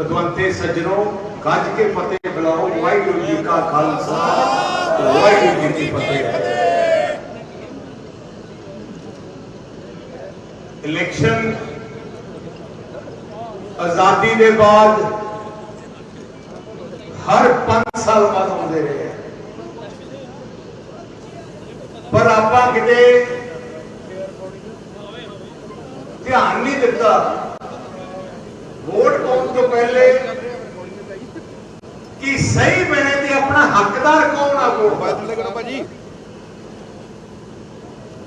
ਪਤਵੰਤੇ ਸੱਜਣੋ, ਗੱਜ ਕੇ ਫਤਿਹ ਬੁਲਾਓ, ਵਾਹਿਗੁਰੂ ਜੀ ਕਾ ਖਾਲਸਾ ਵਾਹਿਗੁਰੂ ਜੀ ਕੀ ਫਤਿਹ। ਇਲੈਕਸ਼ਨ ਆਜ਼ਾਦੀ ਦੇ ਬਾਅਦ ਹਰ 5 ਸਾਲ ਬਾਅਦ ਆਉਂਦੇ ਰਹੇ ਪਰ ਆਪਾਂ ਕਿਤੇ ਧਿਆਨ ਨਹੀਂ ਦਿੱਤਾ ਤੋਂ ਪਹਿਲੇ ਕਿ ਸਹੀ ਮੈਨੇ ਤੇ ਆਪਣਾ ਹੱਕਦਾਰ ਕੌਣ ਆ ਭਾਜੀ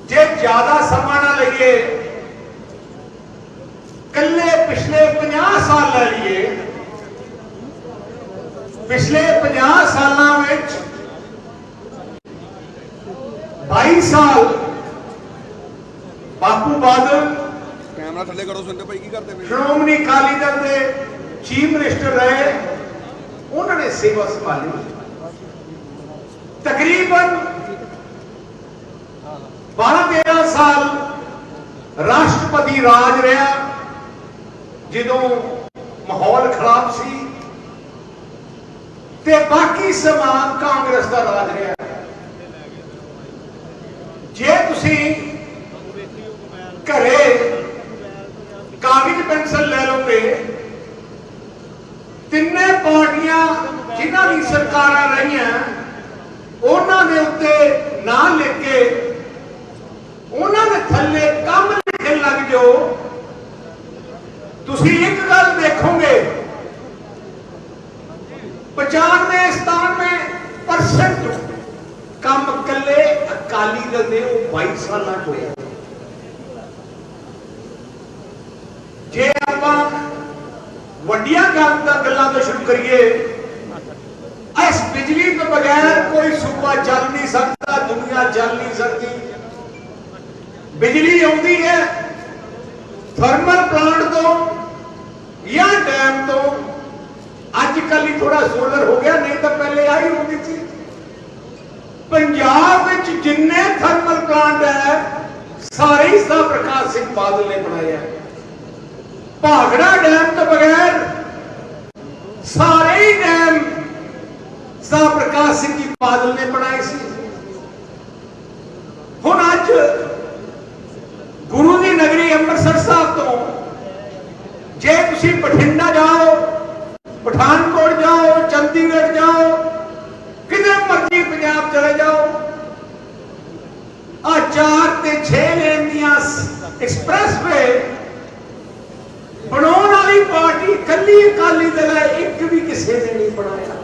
ਜੇ ਜ਼ਿਆਦਾ ਸਮਾਂ ਨਾ ਲਈਏ ਕੱਲੇ ਪਿਛਲੇ 50 ਸਾਲ ਲੈ ਲਈਏ ਪਿਛਲੇ 50 ਸਾਲਾਂ ਵਿੱਚ 22 ਸਾਲ ਬਾਪੂ ਬਾਦਲ ਕੈਮਰਾ ਥੱਲੇ ਕਰੋ ਸੁਣਦੇ ਭਾਈ ਕੀ ਕਰਦੇ ਪਏ ਸ਼੍ਰੋਮਣੀ ਅਕਾਲੀ ਦਲ ਦੇ ਚੀਫ ਮਿਨਿਸਟਰ ਰਹੇ, ਉਹਨਾਂ ਨੇ ਸੇਵਾ ਸੰਭਾਲੀ। ਤਕਰੀਬਨ 12-13 ਸਾਲ ਰਾਸ਼ਟਰਪਤੀ ਰਾਜ ਰਿਹਾ, ਜਦੋਂ ਮਾਹੌਲ ਖਰਾਬ ਸੀ ਤੇ ਬਾਕੀ ਸਮਾਂ ਕਾਂਗਰਸ ਦਾ ਰਾਜ ਰਿਹਾ। ਜੇ ਤੁਸੀਂ ਘਰੇ ਕਾਗਜ਼ ਪੈਨਸਲ ਲੈ ਲਓਗੇ ਤਿੰਨੇ ਪਾਰਟੀਆਂ ਜਿਨ੍ਹਾਂ ਦੀ ਸਰਕਾਰਾਂ ਰਹੀਆਂ, ਉਹਨਾਂ ਦੇ ਉੱਤੇ ਨਾਂ ਲਿਖ ਕੇ ਉਹਨਾਂ ਦੇ ਥੱਲੇ ਕੰਮ ਲਿਖਣ ਲੱਗ ਜਾਓ। ਤੁਸੀਂ ਇੱਕ ਗੱਲ ਦੇਖੋਗੇ 95-97% ਕੰਮ ਕੱਲੇ ਅਕਾਲੀ ਦਲ ਨੇ ਉਹ 22 ਸਾਲਾਂ ਚ ਹੋਇਆ ਜੇ ਆਪਾਂ ਵੱਡੀਆਂ ਗੱਲ ਦਾ ਗੱਲਾਂ ਤੋਂ ਸ਼ੁਰੂ ਕਰੀਏ ਇਸ ਬਿਜਲੀ ਤੋਂ ਬਗੈਰ ਕੋਈ ਸੂਬਾ ਚੱਲ ਨਹੀਂ ਸਕਦਾ ਦੁਨੀਆ ਚੱਲ ਨਹੀਂ ਸਕਦੀ ਬਿਜਲੀ ਆਉਂਦੀ ਹੈ ਥਰਮਲ ਪਲਾਂਟ ਤੋਂ ਜਾਂ ਡੈਮ ਤੋਂ। ਅੱਜ ਕੱਲ ਹੀ ਥੋੜਾ ਸੋਲਰ ਹੋ ਗਿਆ, ਨਹੀਂ ਤਾਂ ਪਹਿਲੇ ਆਹੀ ਹੁੰਦੀ ਸੀ। ਪੰਜਾਬ ਵਿੱਚ ਜਿੰਨੇ ਥਰਮਲ ਪਲਾਂਟ ਹੈ, ਸਾਰੇ ਹੀ ਸਾਹਿਬ ਪ੍ਰਕਾਸ਼ ਸਿੰਘ ਬਾਦਲ ਨੇ ਬਣਾਏ ਹੈ ਭਾਗੜਾ ਡੈਮ ਤੋਂ ਬਗੈਰ ਸਾਰੇ ਹੀ ਡੈਮ ਸਾਹ ਪ੍ਰਕਾਸ਼ ਸਿੰਘ ਜੀ ਬਾਦਲ ਨੇ ਬਣਾਏ ਸੀ। ਹੁਣ ਅੱਜ ਦੀ ਨਗਰੀ ਅੰਮ੍ਰਿਤਸਰ ਸਾਹਿਬ ਤੋਂ ਜੇ ਤੁਸੀਂ ਬਠਿੰਡਾ ਜਾਓ, ਪਠਾਨਕੋਟ ਜਾਓ, ਚੰਡੀਗੜ੍ਹ ਜਾਓ, ਕਿਤੇ ਮਰਜ਼ੀ ਪੰਜਾਬ ਚਲੇ ਜਾਓ ਆ 4 ਤੇ 6 ਲੇਨ ਦੀਆਂ ਐਕਸਪ੍ਰੈਸਵੇ ਬਣਾਉਣ ਵਾਲੀ ਪਾਰਟੀ ਕੱਲੀ ਅਕਾਲੀ ਦਲ ਹੈ, ਇੱਕ ਵੀ ਕਿਸੇ ਨੇ ਨਹੀਂ ਬਣਾਇਆ।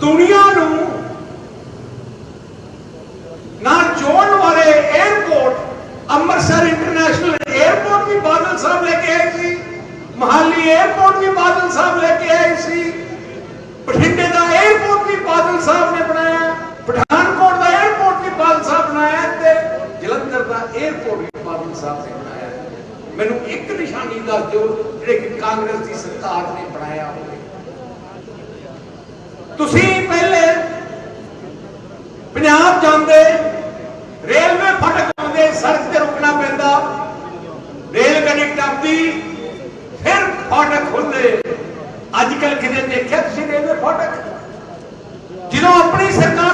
ਦੁਨੀਆ ਨੂੰ ਜੋੜਨ ਵਾਲੇ 에ਅਰਪੋਰਟ ਅੰਮ੍ਰਿਤਸਰ ਇੰਟਰਨੈਸ਼ਨਲ 에ਅਰਪੋਰਟ ਵੀ ਬਾਦਲ ਸਾਹਿਬ ਲੈ ਕੇ ਆਏ ਸੀ ਮਹਾਲੀ 에어ਪੋਰਟ ਵੀ ਬਾਦਲ ਸਾਹਿਬ ਲੈ ਕੇ ਆਏ ਸੀ। ਬਠਿੰਡੇ ਦਾ 에어ਪੋਰਟ ਵੀ ਬਾਦਲ ਸਾਹਿਬ ਨੇ ਬਣਾਇਆ। ਪਠਾਨਕੋਟ ਦਾ 에어ਪੋਰਟ ਵੀ ਬਾਦਲ ਸਾਹਿਬ ਬਣਾਇਆ ਤੇ ਜਲੰਧਰ ਦਾ ਏਅਰਪੋਰਟ ਵੀ ਬਾਦਲ ਸਾਹਿਬ ਨੇ ਬਣਾਇਆ। ਮੈਨੂੰ ਇੱਕ ਨਿਸ਼ਾਨੀ ਦੱਸ ਦਿਓ, ਜਿਹੜੇ ਕਿ ਕਾਂਗਰਸ ਦੀ ਸਰਕਾਰ ਨੇ ਬਣਾਇਆ ਹੋਵੇ। ਤੁਸੀਂ ਪਹਿਲੇ ਪੰਜਾਬ ਜਾ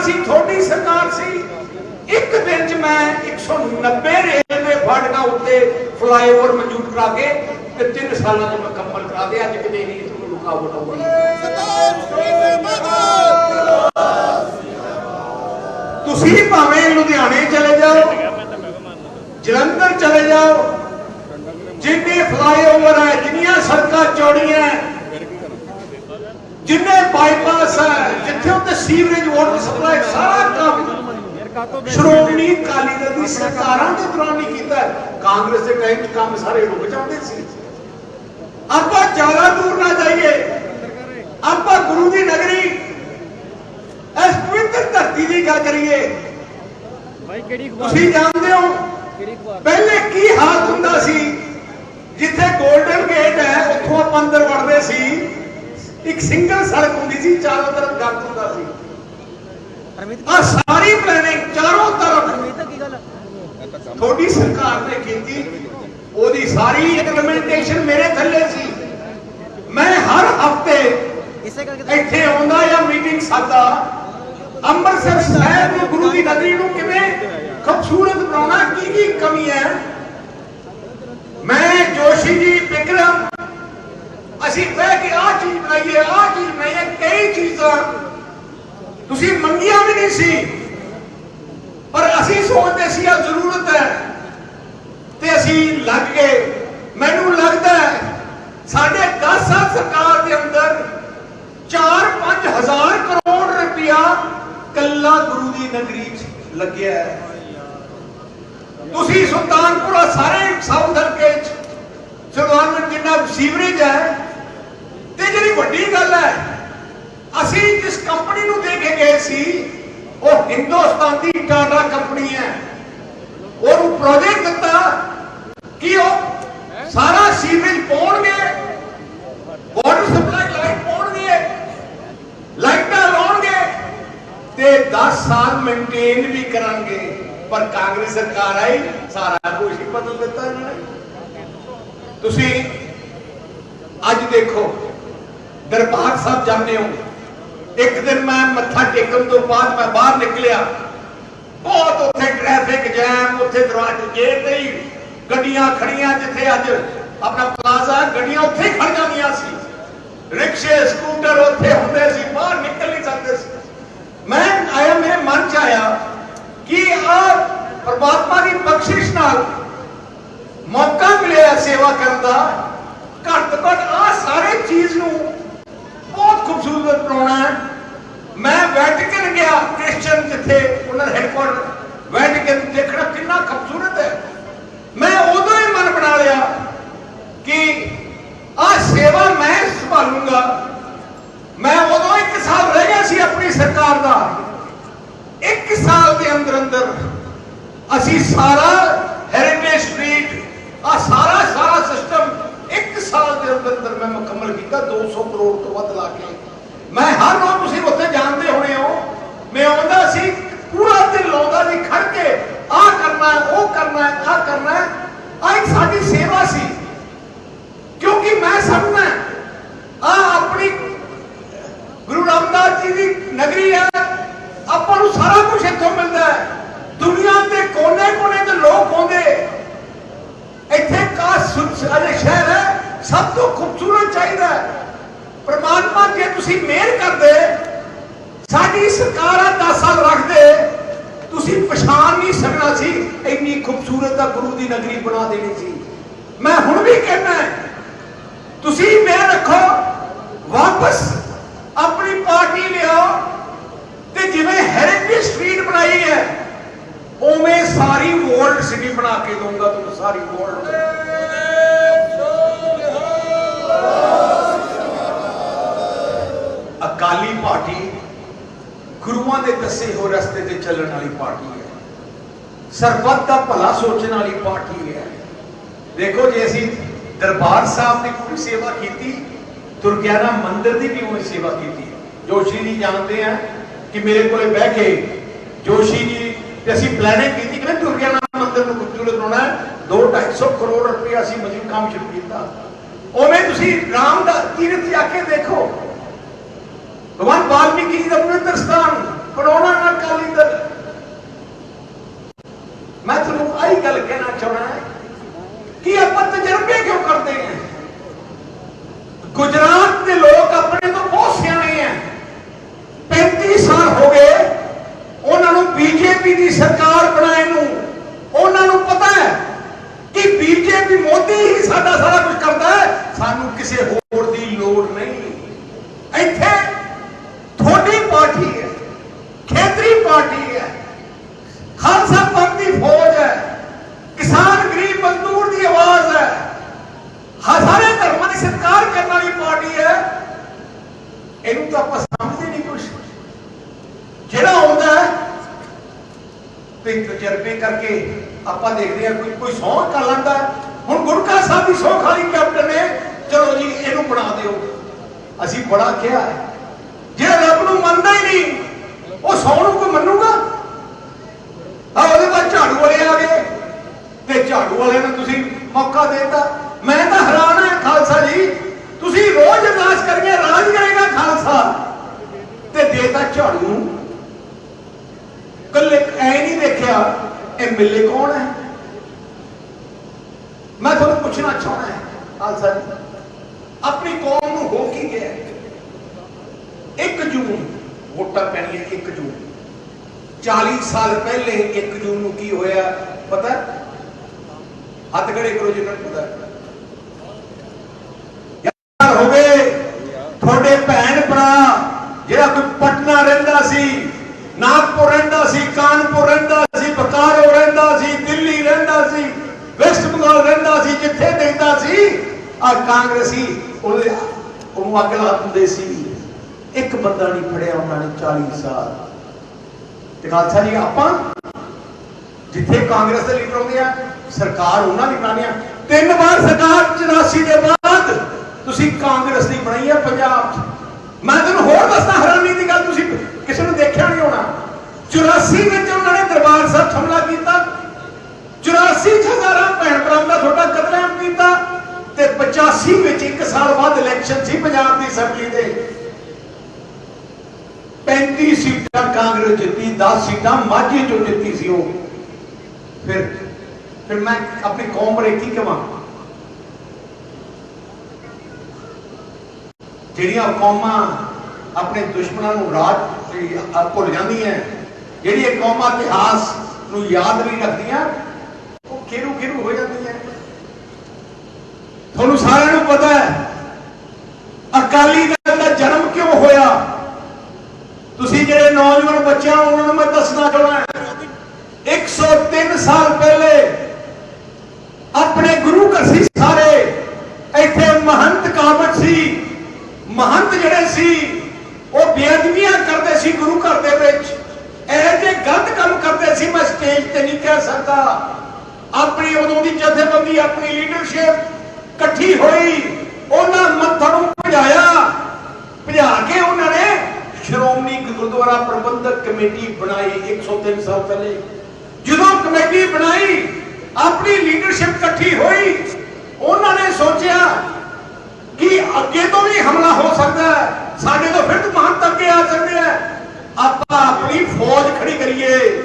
ਸਰਕਾਰ ਸੀ ਛੋਟੀ ਸਰਕਾਰ ਸੀ। ਇੱਕ ਦਿਨ ਚ ਮੈਂ 190 ਰੇਲਵੇ ਫਾਟਕਾਂ ਉੱਤੇ ਫਲਾਈਓਵਰ ਮਨਜ਼ੂਰ ਕਰਾ ਕੇ ਤੇ 3 ਸਾਲਾਂ ਚ ਮੁਕੰਮਲ ਕਰਾ ਦੇ ਅੱਜ ਕਿਤੇ ਨਹੀਂ ਤੁਹਾਨੂੰ ਰੁਕਾਵਟ ਆਉਂਦੀ ਤੁਸੀਂ ਭਾਵੇਂ ਲੁਧਿਆਣੇ ਚਲੇ ਜਾਓ, ਜਲੰਧਰ ਚਲੇ ਜਾਓ, ਜਿੰਨੇ ਫਲਾਈਓਵਰ ਹੈ, ਜਿੰਨੀਆਂ ਸੜਕਾਂ ਚੌੜੀਆਂ ਜਿੰਨੇ ਬਾਈਪਾਸ ਹੈ ਸੀਵਰੇਜ ਵਾਟਰ ਸਪਲਾਈ ਸਾਰਾ ਕੰਮ ਸ਼੍ਰੋਮਣੀ ਅਕਾਲੀ ਦਲ ਦੀ ਸਰਕਾਰਾਂ ਦੇ ਦੌਰਾਨ ਹੀ ਕੀਤਾ। ਕਾਂਗਰਸ ਦੇ ਟਾਈਮ ਕੰਮ ਸਾਰੇ ਰੁਕ ਜਾਂਦੇ ਸੀ। ਆਪਾਂ ਜ਼ਿਆਦਾ ਦੂਰ ਨਾ ਜਾਈਏ। ਆਪਾਂ ਗੁਰੂ ਦੀ ਨਗਰੀ ਇਸ ਪਵਿੱਤਰ ਧਰਤੀ ਦੀ ਗੱਲ ਕਰੀਏ। ਭਾਈ ਕਿਹੜੀ ਅਖਬਾਰ? ਤੁਸੀਂ ਜਾਣਦੇ ਹੋ ਪਹਿਲੇ ਕੀ ਹਾਲਤ ਹੁੰਦਾ ਸੀ? ਜਿੱਥੇ 골ਡਨ ਗੇਟ ਹੈ ਉੱਥੋਂ ਆਪਾਂ ਅੰਦਰ ਵੜਦੇ ਸੀ। ਇੱਕ ਸਿੰਗਲ ਸੜਕ ਹੁੰਦੀ ਸੀ, ਚਾਰੋਂ ਤਰਫ ਗੰਦ ਹੁੰਦਾ ਸੀ। ਹਰਮੀਤ ਆ ਸਾਰੀ ਪਲੈਨਿੰਗ ਚਾਰੋਂ ਤਰਫ। ਹਰਮੀਤ ਕੀ ਗੱਲ ਤੁਹਾਡੀ ਸਰਕਾਰ ਨੇ ਕੀਤੀ। ਉਹਦੀ ਸਾਰੀ ਇੰਪਲੀਮੈਂਟੇਸ਼ਨ ਮੇਰੇ ਥੱਲੇ ਸੀ। ਮੈਂ ਹਰ ਹਫ਼ਤੇ ਇਸੇ ਕਰਕੇ ਇੱਥੇ ਆਉਂਦਾ ਜਾਂ ਮੀਟਿੰਗ ਸਾਦਾ, ਅੰਮ੍ਰਿਤਸਰ ਸਾਹਿਬ ਨੂੰ ਗੁਰੂ ਦੀ ਨਗਰੀ ਨੂੰ ਕਿਵੇਂ ਖੂਬਸੂਰਤ ਬਣਾਉਣਾ ਕੀ ਕੀ ਕਮੀ ਹੈ? ਮੈਂ ਜੋਸ਼ੀ ਜੀ, ਵਿਕਰਮ ਅਸੀਂ ਬਹਿ ਕੇ ਆਹ ਚੀਜ਼ ਬਣਾਈਏ, ਆਹ ਚੀਜ਼ ਬਣਾਈਏ, ਕਈ ਚੀਜ਼ਾਂ ਤੁਸੀਂ ਮੰਗੀਆਂ ਵੀ ਨਹੀਂ ਸੀ। ਪਰ ਅਸੀਂ ਸੋਚਦੇ ਸੀ ਆ ਜ਼ਰੂਰਤ ਹੈ। ਤੇ ਅਸੀਂ ਲੱਗ ਗਏ। ਮੈਨੂੰ ਲੱਗਦਾ ਹੈ, ਸਾਡੇ 10 ਸਾਲ ਸਰਕਾਰ ਦੇ ਅੰਦਰ 4-5 ਹਜ਼ਾਰ ਕਰੋੜ ਰੁਪਇਆ ਕੱਲਾ ਗੁਰੂ ਦੀ ਨਗਰੀ 'ਚ ਲੱਗਿਆ ਹੈ। ਤੁਸੀਂ ਸੁਲਤਾਨਪੁਰਾ ਸਾਰੇ ਸਾਊਥ ਹਲਕੇ 'ਚ ਸੁਲਤਾਨਪੁਰ ਜਿੰਨਾ ਸੀਵਰੇਜ ਹੈ। ਤੇ ਵੱਡੀ ਗੱਲ ਹੈ। ਅਸੀਂ ਜਿਸ ਕੰਪਨੀ ਨੂੰ ਦੇ ਕੇ ਗਏ ਸੀ, ਉਹ ਹਿੰਦੁਸਤਾਨ ਦੀ ਟਾਟਾ ਕੰਪਨੀ ਹੈ। ਉਹਨੂੰ ਪ੍ਰੋਜੈਕਟ ਦਿੱਤਾ ਕਿ ਉਹ ਸਾਰਾ ਸੀਵਰੇਜ ਪਾਉਣਗੇ ਵਾਟਰ ਸਪਲਾਈ ਲਾਈਟ ਪਾਉਣਗੇ, ਲਾਈਟਾਂ ਲਾਉਣਗੇ ਤੇ 10 ਸਾਲ ਮੇਨਟੇਨ ਵੀ ਕਰਾਂਗੇ। ਪਰ ਕਾਂਗਰਸ ਸਰਕਾਰ ਆਈ, ਸਾਰਾ ਕੁਝ ਹੀ ਬਦਲ ਦਿੱਤਾ ਇਹਨਾਂ ਨੇ। ਤੁਸੀਂ ਅੱਜ ਦੇਖੋ ਦਰਬਾਰ ਸਾਹਿਬ ਜਾਂਦੇ ਹੋ। ਇੱਕ ਦਿਨ ਮੈਂ ਮੱਥਾ ਟੇਕਣ ਤੋਂ ਬਾਅਦ ਮੈਂ ਬਾਹਰ ਨਿਕਲਿਆ। ਬਹੁਤ ਉੱਥੇ ਟ੍ਰੈਫਿਕ ਜੈਮ ਉੱਥੇ ਦਰਵਾਜ਼ੇ ਗੇਟ ਤੇ ਹੀ ਗੱਡੀਆਂ ਖੜੀਆਂ ਜਿੱਥੇ ਅੱਜ ਆਪਣਾ ਪਲਾਜ਼ਾ ਗੱਡੀਆਂ ਉੱਥੇ ਹੀ ਖੜ ਜਾਂਦੀਆਂ ਸੀ। ਰਿਕਸ਼ੇ ਸਕੂਟਰ ਉੱਥੇ ਹੁੰਦੇ ਸੀ, ਬਾਹਰ ਨਿਕਲ ਨਹੀਂ ਸਕਦੇ ਸੀ। ਮੈਂ ਆਇਆ ਮੇਰੇ ਮਨ ਚ ਆਇਆ ਕਿ ਆ ਪਰਮਾਤਮਾ ਦੀ ਬਖਸ਼ਿਸ਼ ਨਾਲ ਮੌਕਾ ਮਿਲਿਆ ਸੇਵਾ ਕਰਨ ਦਾ। ਘੱਟ ਤੋਂ ਘੱਟ ਆ ਸਾਰੇ ਚੀਜ਼ ਨੂੰ ਬਹੁਤ ਖੂਬਸੂਰਤ ਬਣਾਉਣਾ ਹੈ। ਮੈਂ ਵੈਟਿਕਨ ਗਿਆ ਕ੍ਰਿਸਚੀਅਨ ਜਿੱਥੇ ਉਹਨਾਂ ਦਾ ਹੈਡਕੁਆਟਰ ਵੈਟਿਕਨ ਦੇਖਣਾ ਕਿੰਨਾ ਖੂਬਸੂਰਤ ਹੈ। ਮੈਂ ਉਦੋਂ ਹੀ ਮਨ ਬਣਾ ਲਿਆ ਕਿ ਆ ਸੇਵਾ ਮੈਂ ਸੰਭਾਲੂੰਗਾ। ਮੈਂ ਉਦੋਂ ਇੱਕ ਸਾਲ ਰਹਿ ਗਿਆ ਸੀ ਆਪਣੀ ਸਰਕਾਰ ਦਾ। ਇੱਕ ਸਾਲ ਦੇ ਅੰਦਰ ਅੰਦਰ ਅਸੀਂ ਸਾਰਾ ਹੈਰੀਟੇਜ ਸਟਰੀਟ ਆ ਸਾਰਾ ਸਾਰਾ ਸਿਸਟਮ ਇੱਕ ਸਾਲ ਦੇ ਅੰਦਰ ਮੈਂ ਮੁਕੰਮਲ ਕੀਤਾ 200 ਕਰੋੜ ਤੋਂ ਵੱਧ ਲਾ ਕੇ। ਮੈਂ ਹਰ ਰੋਜ਼ ਤੁਸੀਂ ਉੱਥੇ ਜਾਣਦੇ ਹੋਣੇ ਹੋ। ਮੈਂ ਆਉਂਦਾ ਸੀ ਪੂਰਾ ਦਿਨ ਲਾਉਂਦਾ ਸੀ ਖੜ ਕੇ ਆਹ ਕਰਨਾ ਉਹ ਕਰਨਾ ਹੈ, ਕਰਨਾ ਹੈ। ਇੱਕ ਸਾਡੀ ਸੇਵਾ ਸੀ। ਕਿਉਂਕਿ ਮੈਂ ਸਮਝਦਾ ਆ ਆਪਣੀ ਗੁਰੂ ਰਾਮਦਾਸ ਜੀ ਦੀ ਨਗਰੀ ਹੈ। ਆਪਾਂ ਨੂੰ ਸਾਰਾ ਕੁਝ ਇੱਥੋਂ ਮਿਲਦਾ ਹੈ। ਦੁਨੀਆ ਦੇ ਕੋਨੇ-ਕੋਨੇ ਤੇ ਲੋਕ ਆਉਂਦੇ। ਇੱਥੇ ਕਾਸ ਅਜੇ ਸ਼ਹਿਰ ਹੈ। ਸਭ ਤੋਂ ਖੂਬਸੂਰਤ ਚਾਹੀਦਾ ਹੈ। ਪ੍ਰਮਾਤਮਾ ਜੇ ਤੁਸੀਂ ਮਿਹਰ ਕਰਦੇ, ਸਾਡੀ ਸਰਕਾਰਾਂ 10 ਸਾਲ ਰੱਖਦੇ, ਤੁਸੀਂ ਪਛਾਣ ਨਹੀਂ ਸਕਣਾ ਸੀ, ਇੰਨੀ ਖੂਬਸੂਰਤ ਦਾ ਗੁਰੂ ਦੀ ਨਗਰੀ ਬਣਾ ਦੇਣੀ ਸੀ। ਮੈਂ ਹੁਣ ਵੀ ਕਹਿੰਦਾ ਤੁਸੀਂ ਮਿਹਰ ਰੱਖੋ, ਵਾਪਸ ਆਪਣੀ ਪਾਰਟੀ ਲਿਆਓ, ਤੇ ਜਿਵੇਂ ਹੈਰੀਟੇਜ ਸਟਰੀਟ ਬਣਾਈ ਹੈ, ਉਵੇਂ ਸਾਰੀ ਵਰਲਡ ਸਿਟੀ ਬਣਾ ਕੇ ਦਊਂਗਾ ਤੁਹਾਨੂੰ, ਸਾਰੀ ਵਰਲਡ ਅਕਾਲੀ ਪਾਰਟੀ ਗੁਰੂਆਂ ਦੇ ਦੱਸੇ ਹੋ ਰਸਤੇ ਤੇ ਚੱਲਣ ਵਾਲੀ ਪਾਰਟੀ ਹੈ। ਸਰਬੱਤ ਦਾ ਭਲਾ ਸੋਚਣ ਵਾਲੀ ਪਾਰਟੀ ਹੈ। ਦੇਖੋ ਜੇ, ਅਸੀਂ ਦਰਬਾਰ ਸਾਹਿਬ ਦੀ ਪੂਰੀ ਸੇਵਾ ਕੀਤੀ, ਦੁਰਗਿਆਨਾ ਮੰਦਿਰ ਦੀ ਵੀ ਉਹੀ ਸੇਵਾ ਕੀਤੀ। ਜੋਸ਼ੀ ਜੀ ਜਾਣਦੇ ਆ ਕਿ ਮੇਰੇ ਕੋਲੇ ਬਹਿ ਕੇ ਜੋਸ਼ੀ ਜੀ ਤੇ ਅਸੀਂ ਪਲੈਨਿੰਗ ਕੀਤੀ ਕਿ ਨਾ ਦੁਰਗਿਆਨਾ ਮੰਦਿਰ ਨੂੰ ਖੂਬਸੂਰਤ ਬਣਾਉਣਾ ਹੈ। 2-250 ਕਰੋੜ ਰੁਪਏ ਅਸੀਂ ਮਜ਼ਦੂਰ ਕੰਮ ਸ਼ੁਰੂ ਕੀਤਾ। ਉਵੇਂ ਤੁਸੀਂ ਰਾਮ ਦਾ ਤੀਰਥ ਜਾ ਕੇ ਦੇਖੋ। ਭਗਵਾਨ ਵਾਲਮੀਕੀ ਜੀ ਦਾ ਪਵਿੱਤਰ ਸਥਾਨ ਕਰੋਨਾ ਨਾਲ ਕਾਲੀ ਦਲ। ਮੈਂ ਤੁਹਾਨੂੰ ਆਹੀ ਗੱਲ ਕਹਿਣਾ ਚਾਹਣਾ ਹੈ ਕਿ ਆਪਾਂ ਤਜਰਬੇ ਕਿਉਂ ਕਰਦੇ ਹਾਂ? ਗੁਜਰਾਤ ਦੇ ਲੋਕ ਆਪਣੇ ਤੋਂ ਬਹੁਤ ਸਿਆਣੇ ਆ। 35 ਸਾਲ ਹੋ ਗਏ, ਉਹਨਾਂ ਨੂੰ ਬੀਜੇਪੀ ਦੀ ਸਰਕਾਰ ਬਣਾਏ ਨੂੰ। ਉਹਨਾਂ ਨੂੰ ਪਤਾ ਹੈ ਕਿ ਬੀਜੇਪੀ ਮੋਦੀ ਹੀ ਸਾਡਾ ਸਾਰਾ ਕੁਝ ਕਰਦਾ ਹੈ। ਸਾਨੂੰ ਕਿਸੇ ਹੋਰ ਦੀ ਲੋੜ ਨਹੀਂ ਇੱਥੇ ਤੁਹਾਡੀ ਪਾਰਟੀ ਹੈ ਖੇਤਰੀ ਪਾਰਟੀ ਹੈ ਖਾਲਸਾ ਪੰਥ ਦੀ ਫੌਜ ਹੈ ਕਿਸਾਨ ਗਰੀਬ ਮਜ਼ਦੂਰ ਦੀ ਆਵਾਜ਼ ਹੈ ਹਰ ਸਾਰੇ ਧਰਮਾਂ ਦੀ ਸਤਿਕਾਰ ਕਰਨ ਵਾਲੀ ਪਾਰਟੀ ਹੈ ਇਹਨੂੰ ਤਾਂ ਆਪਾਂ ਸਮਝਦੇ ਨਹੀਂ ਕੁਝ ਜਿਹੜਾ ਆਉਂਦਾ ਹੈ ਤੇ ਤਜਰਬੇ ਕਰਕੇ ਆਪਾਂ ਦੇਖਦੇ ਹਾਂ ਕੋਈ ਕੋਈ ਸੌਂ ਕਰ ਲੈਂਦਾ ਹੈ। ਹੁਣ ਗੁਰਕਾ ਸਾਹਿਬ ਦੀ ਸੌਂ ਖਾਲੀ ਕੈਪਟਨ ਨੇ ਚਲੋ ਜੀ ਇਹਨੂੰ ਬਣਾ ਦਿਓ ਅਸੀਂ ਬੜਾ ਕਿਹਾ ਹੈ ਜੇ ਰੱਬ ਨੂੰ ਮੰਨਦਾ ਹੀ ਨਹੀਂ ਉਹ ਸੌਂ ਨੂੰ ਕੋਈ ਮੰਨੂਗਾ ਆ ਉਹਦੇ ਬਾਅਦ ਝਾੜੂ ਵਾਲੇ ਆ ਗਏ ਤੇ ਝਾੜੂ ਵਾਲਿਆਂ ਨੂੰ ਤੁਸੀਂ ਮੌਕਾ ਦੇਤਾ। ਮੈਂ ਤਾਂ ਹੈਰਾਨ ਹਾਂ ਖਾਲਸਾ ਜੀ। ਤੁਸੀਂ ਰੋਜ਼ ਅਰਦਾਸ ਕਰਕੇ ਰਾਜ ਕਰੇਗਾ ਖਾਲਸਾ। ਤੇ ਦੇਤਾ ਝਾੜੂ। ਨੂੰ ਕੱਲੇ ਐ ਨਹੀਂ ਦੇਖਿਆ, ਇਹ ਮਿਲੇ ਕੌਣ ਹੈ? ਮੈਂ ਤੁਹਾਨੂੰ ਪੁੱਛਣਾ ਚਾਹੁੰਦਾ ਹੈ ਖਾਲਸਾ ਜੀ, ਆਪਣੀ ਕੌਮ ਨੂੰ ਹੋ ਕੀ ਗਿਆ? 1 ਜੂਨ ਵੋਟਾਂ ਪੈਣੀਆਂ 1 ਜੂਨ 40 ਸਾਲ ਪਹਿਲੇ 1 ਜੂਨ ਨੂੰ ਕੀ ਹੋਇਆ? ਪਤਾ? ਹੱਥ ਖੜੇ ਕਰੋ ਜਿਨ੍ਹਾਂ ਨੂੰ ਪਤਾ ਯਾਰ ਹੋ ਤੁਹਾਡੇ ਭੈਣ ਭਰਾ, ਜਿਹੜਾ ਕੋਈ ਪਟਨਾ ਰਹਿੰਦਾ ਸੀ, ਨਾਗਪੁਰ ਰਹਿੰਦਾ ਸੀ, ਕਾਨਪੁਰ ਰਹਿੰਦਾ ਸੀ, ਬਕਾਰੋ ਰਹਿੰਦਾ ਸੀ, ਦਿੱਲੀ ਰਹਿੰਦਾ ਸੀ, ਵੈਸਟ ਬੰਗਾਲ ਰਹਿੰਦਾ ਸੀ, ਜਿੱਥੇ ਦੇਖਦਾ ਸੀ, ਆ ਕਾਂਗਰਸੀ ਉਹਦੇ ਉਹਨੂੰ ਅੱਗ ਲਾ ਦਿੰਦੇ ਸੀ। ਇੱਕ ਬੰਦਾ ਨਹੀਂ ਫੜਿਆ ਉਹਨਾਂ ਨੇ 40 ਸਾਲ। ਤੇ ਖਾਲਸਾ ਜੀ ਆਪਾਂ ਜਿੱਥੇ ਕਾਂਗਰਸ ਦੇ ਲੀਡਰ ਆਉਂਦੇ ਆ ਸਰਕਾਰ ਉਹਨਾਂ ਦੀ ਬਣਾਉਂਦੇ ਆ ਤਿੰਨ ਵਾਰ ਸਰਕਾਰ 84 ਦੇ ਬਾਅਦ ਤੁਸੀਂ ਕਾਂਗਰਸ ਦੀ ਬਣਾਈ ਆ ਪੰਜਾਬ 'ਚ। ਮੈਂ ਤੁਹਾਨੂੰ ਹੋਰ ਦੱਸਦਾ, ਹੈਰਾਨੀ ਦੀ ਗੱਲ ਤੁਸੀਂ ਕਿਸੇ ਨੂੰ ਦੇਖਿਆ ਨਹੀਂ ਹੋਣਾ। 84 ਵਿੱਚ ਉਹਨਾਂ ਨੇ ਦਰਬਾਰ ਸਾਹਿਬ ਹਮਲਾ ਕੀਤਾ। 84 ਚ ਹਜ਼ਾਰਾਂ ਭੈਣ ਭਰਾਵਾਂ ਦਾ ਤੁਹਾਡਾ ਕਤਲੇਆਮ ਕੀਤਾ ਤੇ 85 ਵਿੱਚ ਇੱਕ ਸਾਲ ਬਾਅਦ ਇਲੈਕਸ਼ਨ ਸੀ ਪੰਜਾਬ ਦੀ ਅਸੈਂਬਲੀ ਦੇ। 35 ਸੀਟਾਂ ਕਾਂਗਰਸ ਜਿੱਤੀ 10 ਸੀਟਾਂ ਮਾਝੇ ਚੋਂ ਜਿੱਤੀ ਸੀ ਉਹ। ਫਿਰ ਫਿਰ ਮੈਂ ਆਪਣੀ ਕੌਮ ਬਾਰੇ ਕੀ ਕਹਾਂ ਜਿਹੜੀਆਂ ਕੌਮਾਂ ਆਪਣੇ ਦੁਸ਼ਮਣਾਂ ਨੂੰ ਰਾਜ ਭੁੱਲ ਜਾਂਦੀਆਂ, ਜਿਹੜੀਆਂ ਕੌਮਾਂ ਇਤਿਹਾਸ ਨੂੰ ਯਾਦ ਨਹੀਂ ਰੱਖਦੀਆਂ, ਉਹ ਕਿਰੂ ਕਿਰੂ ਹੋ ਜਾਂਦੀਆਂ। ਤੁਹਾਨੂੰ ਸਾਰਿਆਂ ਨੂੰ ਪਤਾ ਹੈ, ਅਕਾਲੀ ਦਲ ਦਾ ਜਨਮ ਕਿਉਂ ਹੋਇਆ? ਤੁਸੀਂ ਜਿਹੜੇ ਨੌਜਵਾਨ ਬੱਚਿਆਂ ਨੂੰ ਉਹਨਾਂ ਨੂੰ ਮੈਂ ਦੱਸਣਾ ਚਾਹੁੰਦਾ ਹਾਂ 103 ਸਾਲ ਪਹਿਲੇ ਆਪਣੇ ਗੁਰੂ ਘਰ ਸੀ ਸਾਰੇ, ਇੱਥੇ ਮਹੰਤ ਕਾਮਤ ਸੀ। ਮਹੰਤ ਜਿਹੜੇ ਸੀ, ਉਹ ਬੇਅਦਬੀਆਂ ਕਰਦੇ ਸੀ ਗੁਰੂ ਘਰ ਦੇ ਵਿੱਚ। ਇਹ ਜੇ ਗਲਤ ਕੰਮ ਕਰਦੇ ਸੀ, ਮੈਂ ਸਟੇਜ ਤੇ ਨਹੀਂ ਕਹਿ ਸਕਦਾ। ਆਪਣੀ ਉਦੋਂ ਦੀ ਜਥੇਬੰਦੀ, ਆਪਣੀ ਲੀਡਰਸ਼ਿਪ ਇਕੱਠੀ ਹੋਈ, ਉਹਨਾਂ ਮੱਥਾਂ ਨੂੰ ਭਜਾਇਆ। ਭਜਾ ਕੇ ਉਹਨਾਂ ਨੇ ਸ਼੍ਰੋਮਣੀ ਗੁਰਦੁਆਰਾ ਪ੍ਰਬੰਧਕ ਕਮੇਟੀ ਬਣਾਈ 103 ਸਾਲ ਪਹਿਲੇ। ਕਮੇਟੀ ਬਣਾਈ, ਆਪਣੀ ਲੀਡਰਸ਼ਿਪ ਇਕੱਠੀ ਹੋਈ। ਉਹਨਾਂ ਨੇ ਸੋਚਿਆ ਕਿ ਅੱਗੇ ਤੋਂ ਵੀ ਹਮਲਾ ਹੋ ਸਕਦਾ ਹੈ। ਸਾਡੇ ਤੋਂ ਫਿਰ ਤੋਂ ਮਹੰਤ ਆ ਸਕਦੇ ਆ ਆਪਾਂ ਆਪਣੀ ਫੌਜ ਖੜੀ ਕਰੀਏ,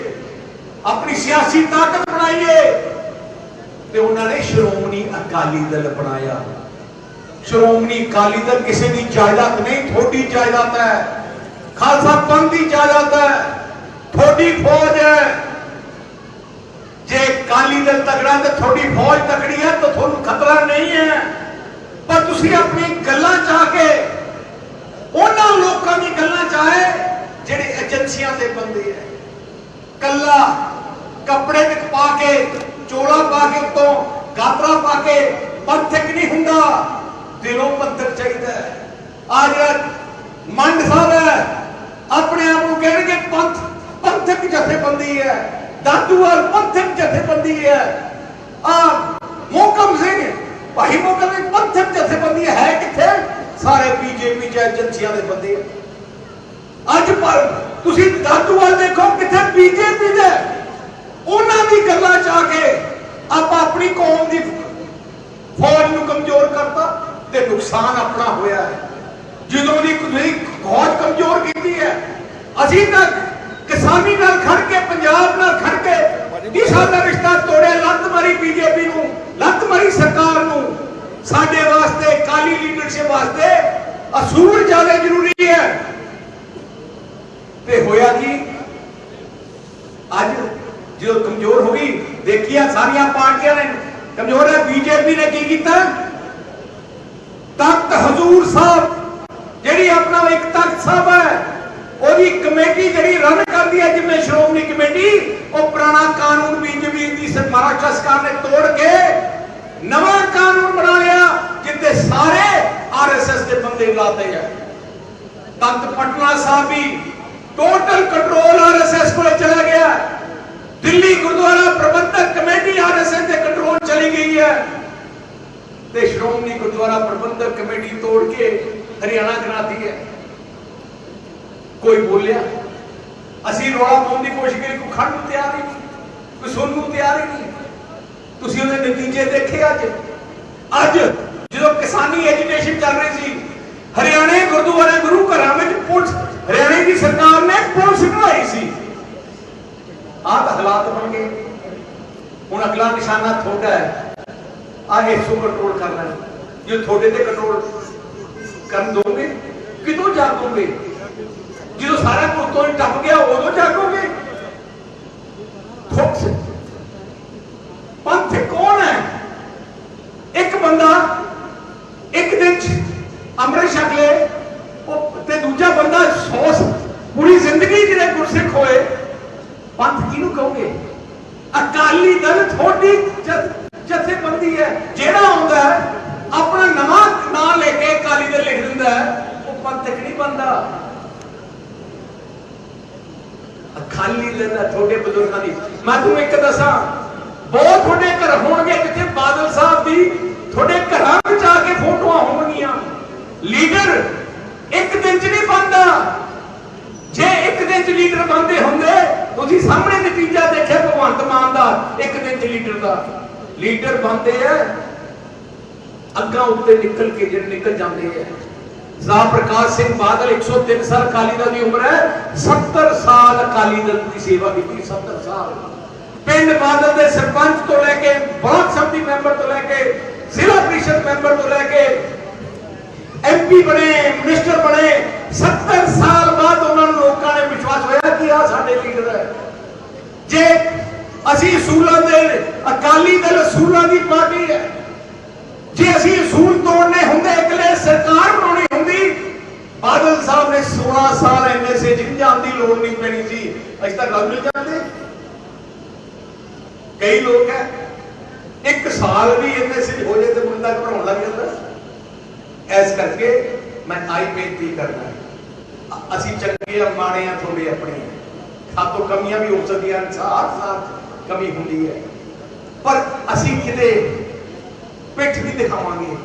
ਆਪਣੀ ਸਿਆਸੀ ਤਾਕਤ ਬਣਾਈਏ। ਤੇ ਉਹਨਾਂ ਨੇ ਸ਼੍ਰੋਮਣੀ ਅਕਾਲੀ ਦਲ ਬਣਾਇਆ। ਸ਼੍ਰੋਮਣੀ ਅਕਾਲੀ ਦਲ ਕਿਸੇ ਦੀ ਜਾਇਦਾਦ ਨਹੀਂ ਥੋੜੀ ਜਾਇਦਾਦ ਹੈ। ਖਾਲਸਾ ਪੰਥ ਦੀ ਜਾਇਦਾਦ ਹੈ। ਥੋੜੀ ਫੌਜ ਹੈ। ਅਕਾਲੀ ਦਲ ਤਗੜਾ ਤੇ ਥੋੜੀ ਫੌਜ ਤਕੜੀ ਹੈ ਤਾਂ ਤੁਹਾਨੂੰ ਖਤਰਾ ਨਹੀਂ ਹੈ। ਪਰ ਤੁਸੀਂ ਆਪਣੀ ਗੱਲਾਂ ਚਾਹ ਕੇ ਉਹਨਾਂ ਲੋਕਾਂ ਦੀ ਗੱਲਾਂ ਚਾਹੇ ਜਿਹੜੇ ਏਜੰਸੀਆਂ ਦੇ ਬੰਦੇ ਹੈ। ਕੱਲਾ ਕੱਪੜੇ ਵਿੱਚ ਪਾ ਕੇ, ਚੋਲਾ ਪਾ ਕੇ ਉੱਤੋਂ ਗਾਤਰਾ ਪਾ ਕੇ ਪੰਥਕ ਨਹੀਂ ਹੁੰਦਾ। ਦਿਲੋਂ ਪੰਥਕ ਚਾਹੀਦਾ ਹੈ। ਆ ਜਿਹੜਾ ਮੰਡ ਸਾਹਿਬ ਹੈ, ਆਪਣੇ ਆਪ ਨੂੰ ਕਹਿਣਗੇ ਪੰਥ ਪੰਥਕ ਜਥੇਬੰਦੀ ਹੈ। ਦਾਦੂਵਾਲ ਪੰਥਕ ਜਥੇਬੰਦੀ ਹੈ ਮੋਕਮ ਸਿੰਘ ਭਾਈ ਮੋਕਮ ਸਿੰਘ ਪੰਥਕ ਜਥੇਬੰਦੀ ਹੈ ਕਿੱਥੇ ਸਾਰੇ ਬੀਜੇਪੀ ਚ ਏਜੰਸੀਆਂ ਦੇ ਬੰਦੇ ਅੱਜ ਪਰ ਤੁਸੀਂ ਦਾਦੂਵਾਲ ਦੇਖੋ ਕਿੱਥੇ ਬੀਜੇਪੀ ਦੇ ਉਹਨਾਂ ਦੀ ਗੱਲਾਂ ਚ ਆ ਕੇ ਆਪਾਂ ਆਪਣੀ ਕੌਮ ਦੀ ਫੌਜ ਨੂੰ ਕਮਜ਼ੋਰ ਕਰਤਾ ਤੇ ਨੁਕਸਾਨ ਆਪਣਾ ਹੋਇਆ ਹੈ ਜਦੋਂ ਦੀ ਤੁਸੀਂ ਫੌਜ ਕਮਜ਼ੋਰ ਕੀਤੀ ਹੈ ਅਸੀਂ ਤਾਂ ਕਿਸਾਨੀ ਨਾਲ ਖੜ ਕੇ, ਪੰਜਾਬ ਨਾਲ ਖੜ ਕੇ ਕੀ ਸਾਡਾ ਰਿਸ਼ਤਾ ਤੋੜਿਆ, ਲੱਤ ਮਾਰੀ ਬੀਜੇਪੀ ਨੂੰ, ਲੱਤ ਮਾਰੀ ਸਰਕਾਰ ਨੂੰ। ਸਾਡੇ ਵਾਸਤੇ ਕਾਲੀ ਲੀਡਰਸ਼ਿਪ ਵਾਸਤੇ ਅਸੂਲ ਜ਼ਿਆਦਾ ਜ਼ਰੂਰੀ ਹੈ। ਤੇ ਹੋਇਆ ਕੀ? ਅੱਜ ਜਦੋਂ ਕਮਜ਼ੋਰ ਹੋ ਗਈ, ਦੇਖੀਆਂ ਸਾਰੀਆਂ ਪਾਰਟੀਆਂ ਨੇ, ਕਮਜ਼ੋਰ ਹੈ, ਬੀਜੇਪੀ ਨੇ ਕੀ ਕੀਤਾ? ਤਖਤ ਹਜ਼ੂਰ ਸਾਹਿਬ, ਜਿਹੜੀ ਆਪਣਾ ਇੱਕ ਤਖਤ ਸਾਹਿਬ ਹੈ ਉਹਦੀ ਕਮੇਟੀ ਜਿਹੜੀ ਰਨ ਕਰਦੀ ਹੈ ਜਿਵੇਂ ਸ਼੍ਰੋਮਣੀ ਕਮੇਟੀ, ਉਹ ਪੁਰਾਣਾ ਕਾਨੂੰਨ ਬੀਜੇਪੀ ਦੀ ਮਹਾਰਾਸ਼ਟਰ ਸਰਕਾਰ ਨੇ ਤੋੜ ਕੇ ਨਵਾਂ ਕਾਨੂੰਨ ਬਣਾ ਲਿਆ ਜਿੱਤੇ ਸਾਰੇ ਆਰਐਸਐਸ ਦੇ ਬੰਦੇ ਲਾਤੇ ਆ ਤਖਤ ਪਟਨਾ ਸਾਹਿਬ ਵੀ ਟੋਟਲ ਕੰਟਰੋਲ ਆਰਐਸਐਸ ਕੋਲੇ ਚਲਾ ਗਿਆ। ਦਿੱਲੀ ਗੁਰਦੁਆਰਾ ਪ੍ਰਬੰਧਕ ਕਮੇਟੀ ਆਰਐਸਐਸ ਦੇ ਕੰਟਰੋਲ ਚਲੀ ਗਈ ਹੈ। ਤੇ ਸ਼੍ਰੋਮਣੀ ਗੁਰਦੁਆਰਾ ਪ੍ਰਬੰਧਕ ਕਮੇਟੀ ਤੋੜ ਕੇ ਹਰਿਆਣਾ ਕਰਾਤੀ ਹੈ। ਕੋਈ ਬੋਲਿਆ? ਅਸੀਂ ਰੌਲਾ ਪਾਉਣ ਦੀ ਕੋਸ਼ਿਸ਼ ਕਰੀ, ਕੋਈ ਖੜਨ ਨੂੰ ਤਿਆਰ ਹੀ ਨਹੀਂ, ਕੋਈ ਸੁਣਨ ਨੂੰ ਤਿਆਰ ਹੀ ਨਹੀਂ। ਤੁਸੀਂ ਉਹਦੇ ਨਤੀਜੇ ਦੇਖੇ ਅੱਜ? ਅੱਜ ਜਦੋਂ ਕਿਸਾਨੀ ਐਜੀਟੇਸ਼ਨ ਚੱਲ ਰਹੀ ਸੀ, ਹਰਿਆਣੇ ਗੁਰਦੁਆਰੇ ਗੁਰੂ ਘਰਾਂ ਵਿੱਚ ਪੁਲਿਸ, ਹਰਿਆਣੇ ਦੀ ਸਰਕਾਰ ਨੇ ਪੁਲਿਸ ਬਣਾਈ ਸੀ। ਆਹ ਤਾਂ ਹਾਲਾਤ ਬਣ ਗਏ। ਹੁਣ ਅਗਲਾ ਨਿਸ਼ਾਨਾ ਤੁਹਾਡਾ ਹੈ। ਆਹ ਇਸੋ ਕੰਟਰੋਲ ਕਰਨਾ ਜੇ ਤੁਹਾਡੇ ਤੇ ਕੰਟਰੋਲ ਕਰਨ ਦੋਗੇ ਕਿਦੋਂ ਜਾਗੋਗੇ ਜਦੋਂ ਸਾਰਾ ਕੁਝ ਤੋਂ ਹੀ ਟੱਪ ਗਿਆ, ਉਦੋਂ ਜਾਗੋਗੇ? ਠੋਕ ਪੰਥ ਕੌਣ ਹੈ? ਇੱਕ ਬੰਦਾ, ਇੱਕ ਦਿਨ ਚ ਅੰਮ੍ਰਿਤ ਛਕ ਲੇ, ਉਹ ਤੇ ਦੂਜਾ ਬੰਦਾ ਸੌਸ ਪੂਰੀ ਜ਼ਿੰਦਗੀ ਜਿਹੜੇ ਗੁਰਸਿੱਖ ਹੋਏ। ਪੰਥ ਕਿਹਨੂੰ ਕਹੋਗੇ? ਅਕਾਲੀ ਦਲ ਥੋੜੀ ਜਥੇਬੰਦੀ ਹੈ। ਜਿਹੜਾ ਆਉਂਦਾ ਆਪਣਾ ਨਵਾਂ ਨਾਂ ਲੈ ਕੇ ਅਕਾਲੀ ਦਲ ਲਿਖ ਦਿੰਦਾ ਉਹ ਪੰਥਕ ਨਹੀਂ ਬੰਦਾ ਅਕਾਲੀ ਦਲ ਤੁਹਾਡੇ ਬਜ਼ੁਰਗਾਂ ਦੀ। ਮੈਂ ਤੁਹਾਨੂੰ ਇੱਕ ਦੱਸਾਂ, ਬਹੁਤ ਤੁਹਾਡੇ ਘਰ ਹੋਣਗੇ ਜਿੱਥੇ ਬਾਦਲ ਸਾਹਿਬ ਦੀ ਤੁਹਾਡੇ ਘਰਾਂ ਵਿੱਚ ਆ ਕੇ ਫੋਟੋਆਂ ਹੋਣਗੀਆਂ। ਲੀਡਰ ਇੱਕ ਦਿਨ ਚ ਨਹੀਂ ਬਣਦਾ। ਜੇ ਇੱਕ ਦਿਨ ਚ ਲੀਡਰ ਬਣਦੇ ਹੁੰਦੇ, ਤੁਸੀਂ ਸਾਹਮਣੇ ਨਤੀਜਾ ਦੇਖਿਆ ਭਗਵੰਤ ਮਾਨ ਦਾ, ਇੱਕ ਦਿਨ ਚ ਲੀਡਰ ਦਾ। ਲੀਡਰ ਬਣਦੇ ਆ, ਅੱਗਾ ਉੱਤੇ ਨਿਕਲ ਕੇ ਜਿਹੜੇ ਨਿਕਲ ਜਾਂਦੇ ਆ। ਜ਼ਾ ਪ੍ਰਕਾਸ਼ ਸਿੰਘ ਬਾਦਲ 103 ਸਾਲ ਅਕਾਲੀ ਦਲ ਦੀ ਉਮਰ ਹੈ 70 ਸਾਲ ਅਕਾਲੀ ਦਲ ਦੀ ਸੇਵਾ ਕੀਤੀ 70 ਸਾਲ। ਪਿੰਡ ਬਾਦਲ ਦੇ ਸਰਪੰਚ ਤੋਂ ਲੈ ਕੇ ਬਲਾਕ ਸੰਮਤੀ ਮੈਂਬਰ ਤੋਂ ਲੈ ਕੇ ਜ਼ਿਲ੍ਹਾ ਪ੍ਰੀਸ਼ਦ ਮੈਂਬਰ ਤੋਂ ਲੈ ਕੇ ਐਮਪੀ ਬਣੇ, ਮਿਨਿਸਟਰ ਬਣੇ 70 ਸਾਲ ਬਾਅਦ ਉਹਨਾਂ ਨੂੰ ਲੋਕਾਂ ਨੇ ਵਿਸ਼ਵਾਸ ਹੋਇਆ ਕਿ ਆ ਸਾਡੇ ਲੀਡਰ ਹੈ। ਜੇ ਅਸੀਂ ਅਸੂਲਾਂ ਦੇ ਅਕਾਲੀ ਦਲ ਅਸੂਲਾਂ ਦੀ ਪਾਰਟੀ ਹੈ, ਜੇ ਅਸੀਂ ਅਸੂਲ ਤੋੜਨੇ ਹੁੰਦੇ ਇਕਲੇ ਸਰਕਾਰ ਬਣਾਉਣੀ ਬਾਦਲ ਸਾਹਿਬ ਨੇ 16 ਸਾਲ ਐਨਐਸਏ ਜਿੰਨ ਜਾਣ ਦੀ ਲੋੜ ਨਹੀਂ ਪੈਣੀ ਸੀ। ਅਸੀਂ ਤਾਂ ਗੱਲ ਨਹੀਂ ਜਾਂਦੇ ਕਈ ਲੋਕ ਹੈ, ਇੱਕ ਸਾਲ ਵੀ ਐਨਐਸਏ ਹੋ ਜਾਏ ਤੇ ਮੁੰਡਾ ਘਬਰਾਉਣ ਲੱਗ ਜਾਂਦਾ। ਇਸ ਕਰਕੇ ਮੈਂ ਆਈ ਬੇਨਤੀ ਕਰਨਾ ਅਸੀਂ ਚੰਗੇ ਆ, ਮਾੜੇ ਆ, ਤੁਹਾਡੇ ਆਪਣੇ ਸਾਤੋਂ ਕਮੀਆਂ ਵੀ ਹੋ ਸਕਦੀਆਂ ਨੇ ਸਾਥ ਕਮੀ ਹੁੰਦੀ ਹੈ। ਪਰ ਅਸੀਂ ਕਿਤੇ ਪਿੱਠ ਵੀ ਦਿਖਾਵਾਂਗੇ।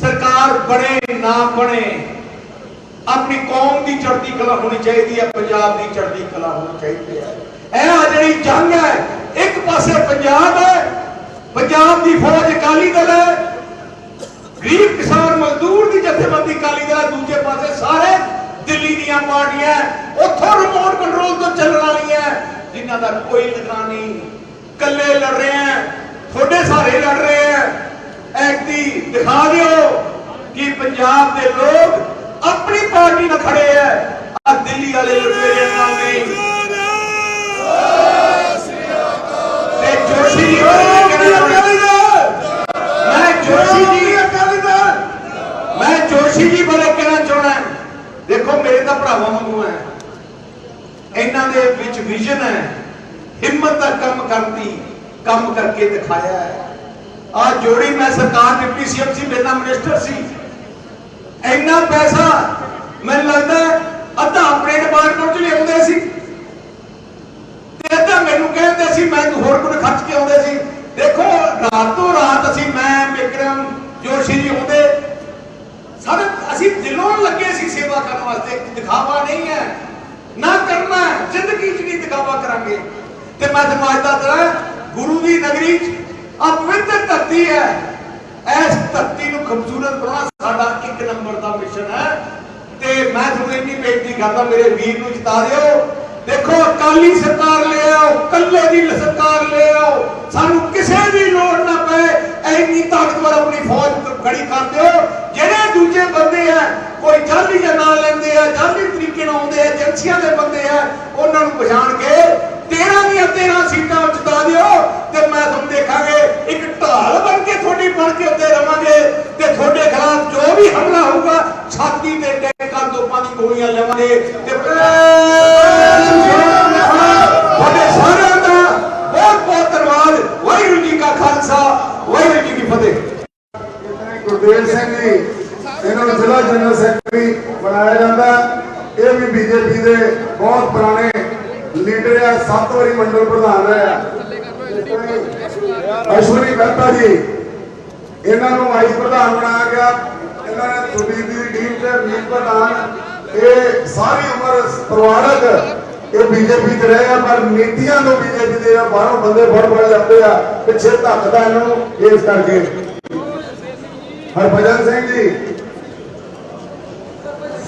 ਸਰਕਾਰ ਬਣੇ, ਨਾ ਬਣੇ ਆਪਣੀ ਕੌਮ ਦੀ ਚੜ੍ਹਦੀ ਕਲਾ ਹੋਣੀ ਚਾਹੀਦੀ ਹੈ, ਪੰਜਾਬ ਦੀ ਚੜ੍ਹਦੀ ਕਲਾ ਹੋਣੀ ਚਾਹੀਦੀ ਹੈ। ਇਹ ਜਿਹੜੀ ਜੰਗ ਹੈ, ਇੱਕ ਪਾਸੇ ਪੰਜਾਬ ਹੈ, ਪੰਜਾਬ ਦੀ ਫੌਜ ਅਕਾਲੀ ਦਲ ਹੈ, ਗਰੀਬ ਕਿਸਾਨ ਮਜ਼ਦੂਰ ਦੀ ਜਥੇਬੰਦੀ ਅਕਾਲੀ ਦਲ ਹੈ, ਦੂਜੇ ਪਾਸੇ ਸਾਰੇ ਦਿੱਲੀ ਦੀਆਂ ਪਾਰਟੀਆਂ ਉੱਥੋਂ ਰਿਮੋਟ ਕੰਟਰੋਲ ਤੋਂ ਚੱਲਣ ਵਾਲੀਆਂ ਜਿਨ੍ਹਾਂ ਦਾ ਕੋਈ ਲਗਾਨ ਨਹੀਂ। ਕੱਲੇ ਲੜ ਰਹੇ ਆ ਤੁਹਾਡੇ ਸਾਰੇ ਲੜ ਰਹੇ ਆ ਐਕਟੀ ਦਿਖਾ ਦਿਓ ਕਿ ਪੰਜਾਬ ਦੇ ਲੋਕ ਆਪਣੀ ਪਾਰਟੀ ਨਾਲ ਖੜੇ ਆ। ਆ ਦਿੱਲੀ ਵਾਲੇ ਲੁਟੇਰਿਆਂ ਨਾਲ ਨਹੀਂ ਤੇ ਜੋਸ਼ੀ ਜੀ ਬਾਰੇ ਕਹਿਣਾ ਚਾਹੁੰਦਾ ਮੈਂ ਜੋਸ਼ੀ ਜੀ ਅਕਾਲੀ ਦਲ ਮੈਂ ਜੋਸ਼ੀ ਜੀ ਬਾਰੇ ਕਹਿਣਾ ਚਾਹੁੰਦਾ ਦੇਖੋ, ਮੇਰੇ ਤਾਂ ਭਰਾਵਾਂ ਵਾਂਗੂ ਹੈ। ਇਹਨਾਂ ਦੇ ਵਿੱਚ ਵਿਜ਼ਨ ਹੈ। ਹਿੰਮਤ ਦਾ ਕੰਮ ਕਰਦੀ ਕੰਮ ਕਰਕੇ ਦਿਖਾਇਆ ਹੈ। ਆ ਜੋੜੀ ਮੈਂ ਸਰਕਾਰ ਡਿਪਟੀ ਸੀਐਮ ਸੀ ਮੇਰੇ ਨਾਲ ਮਿਨਿਸਟਰ ਸੀ। ਇੰਨਾ ਪੈਸਾ ਮੈਨੂੰ ਲੱਗਦਾ ਅੱਧਾ ਆਪਣੇ ਡਿਪਾਰਟਮੈਂਟ ਚ ਲਿਆਉਂਦੇ ਸੀ। ਤੇ ਅੱਧਾ ਮੈਨੂੰ ਕਹਿੰਦੇ ਸੀ, ਮੈਂ ਹੋਰ ਕੁਝ ਖਰਚ ਕੇ ਆਉਂਦੇ ਸੀ। ਦੇਖੋ, ਰਾਤ ਰਾਤ ਅਸੀਂ, ਮੈਂ, ਵਿਕਰਮ, ਜੋਸ਼ੀ ਜੀ ਆਉਂਦੇ ਸਾਡੇ ਅਸੀਂ ਦਿਲੋਂ ਲੱਗੇ ਸੀ ਸੇਵਾ ਕਰਨ ਵਾਸਤੇ। ਦਿਖਾਵਾ ਨਹੀਂ ਹੈ, ਨਾ ਕਰਨਾ ਜ਼ਿੰਦਗੀ 'ਚ ਨਹੀਂ ਦਿਖਾਵਾ ਕਰਾਂਗੇ। ਤੇ ਮੈਂ ਤੁਹਾਨੂੰ ਅੱਜ ਦਾ ਗੁਰੂ ਦੀ ਨਗਰੀ 'ਚ ਆ ਪਵਿੱਤਰ ਧਰਤੀ ਹੈ। ਇਸ ਧਰਤੀ ਨੂੰ ਖੂਬਸੂਰਤ ਬਣਾਉਣਾ ਸਾਡਾ ਇੱਕ ਨੰਬਰ ਦਾ ਮਿਸ਼ਨ ਹੈ। ਤੇ ਮੈਂ ਤੁਹਾਨੂੰ ਇੰਨੀ ਬੇਨਤੀ ਕਰਦਾ, ਮੇਰੇ ਵੀਰ ਨੂੰ ਜਿਤਾ ਦਿਓ। ਦੇਖੋ, ਅਕਾਲੀ ਸਰਕਾਰ ਲੈ ਆਓ ਕੱਲੇ ਦੀ ਸਰਕਾਰ ਲੈ ਆਓ ਸਾਨੂੰ ਕਿਸੇ ਦੀ ਲੋੜ ਨਾ ਪਏ ਐਨੀ ਤਾਕਤਵਰ ਆਪਣੀ ਫੌਜ ਖੜੀ ਕਰ ਦਿਓ। ਜਿਹੜੇ ਦੂਜੇ ਬੰਦੇ ਆ, ਕੋਈ ਜਾਲੀ ਦਾ ਨਾਂ ਲੈਂਦੇ ਆ, ਜਾਲੀ ਤਰੀਕੇ ਨਾਲ ਆਉਂਦੇ ਆ, ਏਜੰਸੀਆਂ ਦੇ ਬੰਦੇ ਆ, ਉਹਨਾਂ ਨੂੰ ਪਛਾਣ ਕੇ 13 ਦੀਆਂ 13 ਸੀਟਾਂ ਜਿਤਾ ਦਿਓ ਤੇ ਮੈਂ ਤੁਹਾਨੂੰ ਦੇਖਾਂਗੇ, ਇੱਕ ਢਾਲ ਬਣ ਕੇ ਤੁਹਾਡੀ ਬਣ ਕੇ ਉੱਤੇ ਰਵਾਂਗੇ ਤੇ ਤੁਹਾਡੇ ਖਿਲਾਫ ਜੋ ਵੀ ਹਮਲਾ ਹੋਊਗਾ, ਛਾਤੀ ਤੇ ਟੈਂਕਾਂ ਤੋਪਾਂ ਦੀ ਗੋਲੀਆਂ ਲਵਾਂਗੇ ਤੇ ਤੁਹਾਡੇ ਸਾਰਿਆਂ ਦਾ ਬਹੁਤ ਬਹੁਤ ਧੰਨਵਾਦ। ਵਾਹਿਗੁਰੂ ਜੀ ਕਾ ਖਾਲਸਾ, ਵਾਹਿਗੁਰੂ ਜੀ ਕੀ ਫਤਿਹ। ਗੁਰਦੇਵ ਸਿੰਘ ਜੀ, ਇਹਨਾਂ ਨੂੰ ਜ਼ਿਲ੍ਹਾ ਜਨਰਲ ਸੈਕਟਰੀ ਬਣਾਇਆ ਜਾਂਦਾ। ਇਹ ਵੀ ਬੀਜੇਪੀ ਦੇ ਬਹੁਤ ਪੁਰਾਣੇ ਲੀਡਰ ਆ ਸੱਤ ਵਾਰੀ ਮੰਡਲ ਪ੍ਰਧਾਨ ਰਹੇ ਅਸ਼ਵਨੀ ਮਹਿਤਾ ਜੀ ਇਹਨਾਂ ਨੂੰ ਵਾਈਸ ਪ੍ਰਧਾਨ ਬਣਾਇਆ ਗਿਆ। ਇਹਨਾਂ ਨੇ ਸੁਦੀਪ ਦੀ ਟੀਮ ਤੇ ਮੀਤ ਪ੍ਰਧਾਨ। ਇਹ ਸਾਰੀ ਉਮਰ ਪਰਿਵਾਰਕ ਇਹ ਬੀਜੇਪੀ ਚ ਰਹੇ ਆ ਪਰ ਨੀਤੀਆਂ ਤੋਂ ਬੀਜੇਪੀ ਦੇ ਆ, ਬਾਹਰੋਂ ਬੰਦੇ ਫੜ ਫੜ ਜਾਂਦੇ ਆ ਪਿੱਛੇ ਧੱਕਦਾ ਇਹਨਾਂ ਨੂੰ ਇਸ ਕਰਕੇ। ਹਰਭਜਨ ਸਿੰਘ ਜੀ।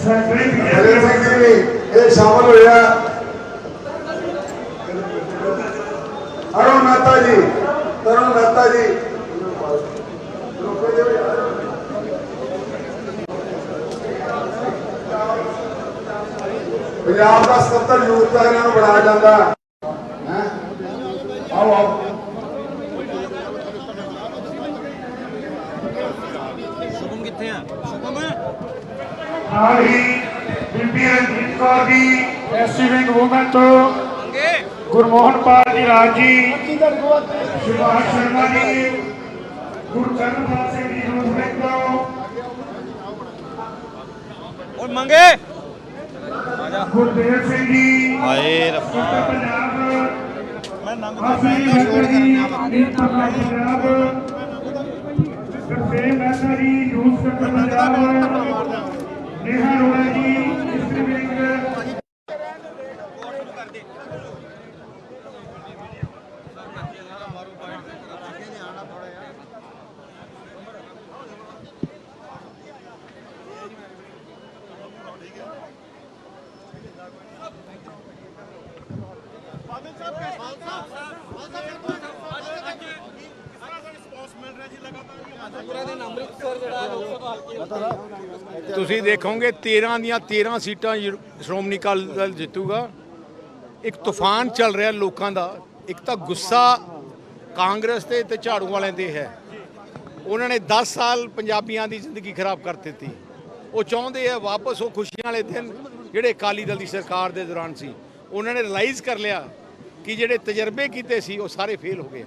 ਹਰੇ ਸਿੰਘ ਜੀ ਵੀ ਇਹ ਸ਼ਾਮਲ ਹੋਇਆ। ਮਹਿਤਾ ਜੀ ਤਰੁਣ ਮਹਿਤਾ ਜੀ। ਪੰਜਾਬ ਦਾ 77 ਯੂਥ ਦਾ ਇਹਨਾਂ ਨੂੰ ਬਣਾਇਆ ਜਾਂਦਾ। ਹੈ? ਆਓ ਆਓ। ਸ਼ੁਭਮ ਕਿੱਥੇ ਆ? ਸ਼ੁਭਮ? ਨਾਲ ਹੀ ਬੀਬੀ Ranjit Kaur ji SC wing woman ਤੋਂ ਗੁਰਮੋਹਨ ਪਾਲ ਜੀ ਰਾਜ ਜੀ। ਸੁਭਾਸ਼ ਸ਼ਰਮਾ ਜੀ। ਗੁਰਕਰਨਪਾਲ ਸਿੰਘ ਜੀ ਨੂੰ ਤੋਂ ਓਏ ਮੰਗੇ। ਗੁਰਦੇਵ ਸਿੰਘ ਜੀ। ਹਾਏ ਪੰਜਾਬ ਮੈਂ ਨੰਗ ਛੋੜ ਜੀ Punjab. Gurdev Mehta ji youth sector Punjab. Neha Arora ji ਤੁਸੀਂ ਦੇਖੋਗੇ 13 ਦੀਆਂ 13 ਸੀਟਾਂ ਸ਼੍ਰੋਮਣੀ ਅਕਾਲੀ ਦਲ ਜਿੱਤੂਗਾ। ਇੱਕ ਤੂਫਾਨ ਚੱਲ ਰਿਹਾ ਲੋਕਾਂ ਦਾ। ਇੱਕ ਤਾਂ ਗੁੱਸਾ ਕਾਂਗਰਸ ਤੇ ਤੇ ਝਾੜੂ ਵਾਲਿਆਂ ਤੇ ਹੈ। ਉਹਨਾਂ ਨੇ 10 ਸਾਲ ਪੰਜਾਬੀਆਂ ਦੀ ਜ਼ਿੰਦਗੀ ਖਰਾਬ ਕਰ ਦਿੱਤੀ। ਉਹ ਚਾਹੁੰਦੇ ਆ ਵਾਪਸ ਉਹ ਖੁਸ਼ੀਆਂ ਵਾਲੇ ਦਿਨ ਜਿਹੜੇ ਅਕਾਲੀ ਦਲ ਦੀ ਸਰਕਾਰ ਦੇ ਦੌਰਾਨ ਸੀ। ਉਹਨਾਂ ਨੇ ਰਿਅਲਾਈਜ਼ ਕਰ ਲਿਆ ਕਿ ਜਿਹੜੇ ਤਜਰਬੇ ਕੀਤੇ ਸੀ ਉਹ ਸਾਰੇ ਫੇਲ ਹੋ ਗਏ।